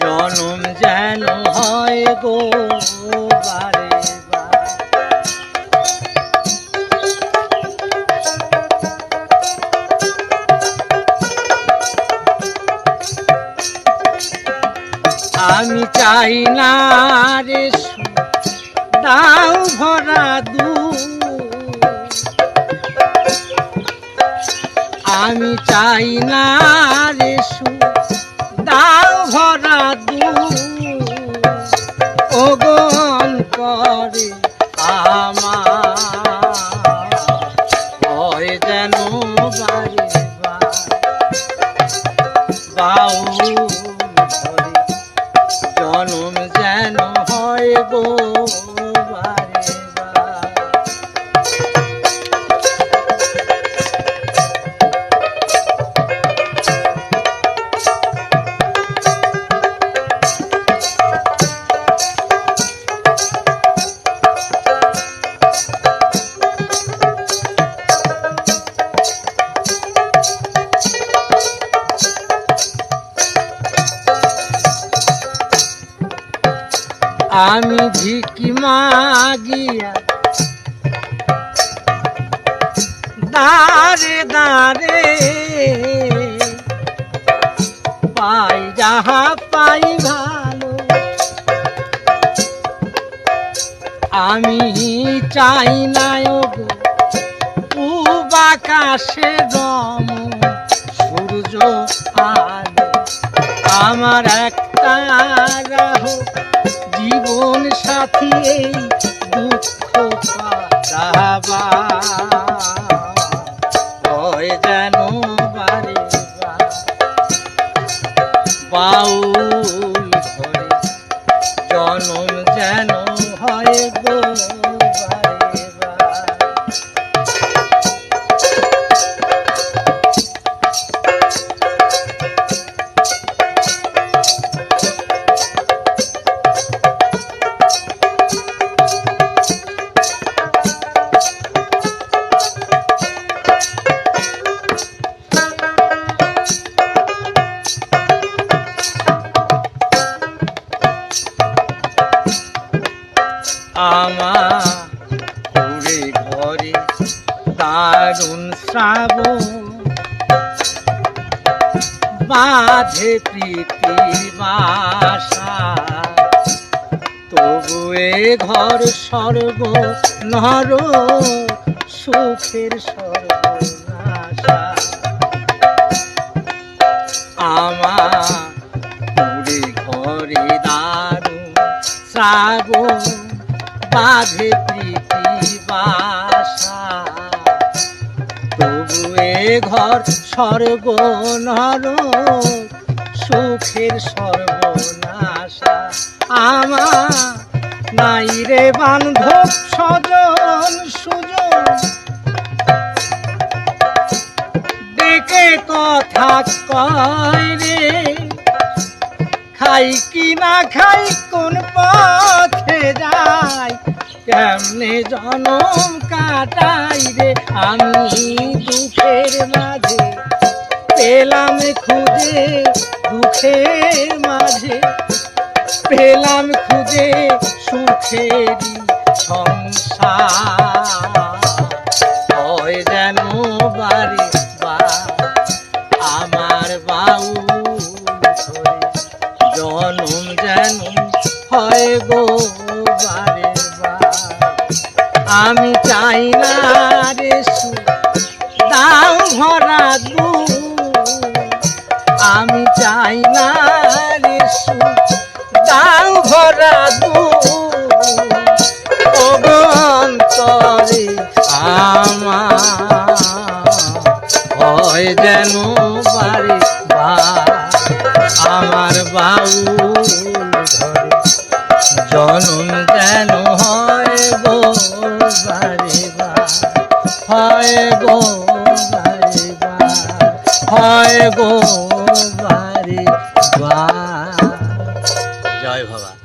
জনম যেন হয় গো বারে। চাই না রে দাও ভরা দু আমি চাই না রে দাও ভরা আমি ভিকি মাগিয়া দাঁড়ে দাঁড়ে পাই যাহা পাই ভালো। আমি চাই না আকাশে দম, সূর্য আলো। আমার একটা রাহো জীবন সাথী এই দুঃখ পাতাবা ওই যেন বারে বার। ঘুরে ঘরে দারুণ শ্রাবণ। বাঁধে প্রীতির বাসা তবু এ ঘর স্বর্গ নর, সুখের সর্বনাশা। আমার ঘরে দারুণ শ্রাবণ। বাঁধে প্রীতি বাসা তবু এ ঘর স্বর্গ নর সুখের সর্বনাশা। আমার নাই রে বান্ধব স্বজন, সুজন। ডেকে কথা কয় রে, খাই কি না খাই কেমনে জনম কাটাই রে আমি দুঃখের মাঝে পেলাম খুঁজে, দুঃখের মাঝে পেলাম খুঁজে সুখেরই সংসার হয় যেন বাড়ি বা আমার ধরে জনম যেন হয় গো বার। আমি চাই না রে দাও ভরা দু আমি চাই না রে দাও ভরা দু অবন্তরে আমার, হয় যেন বারে বার, আমার বাউল হয় গো হয় গো জয় বাবা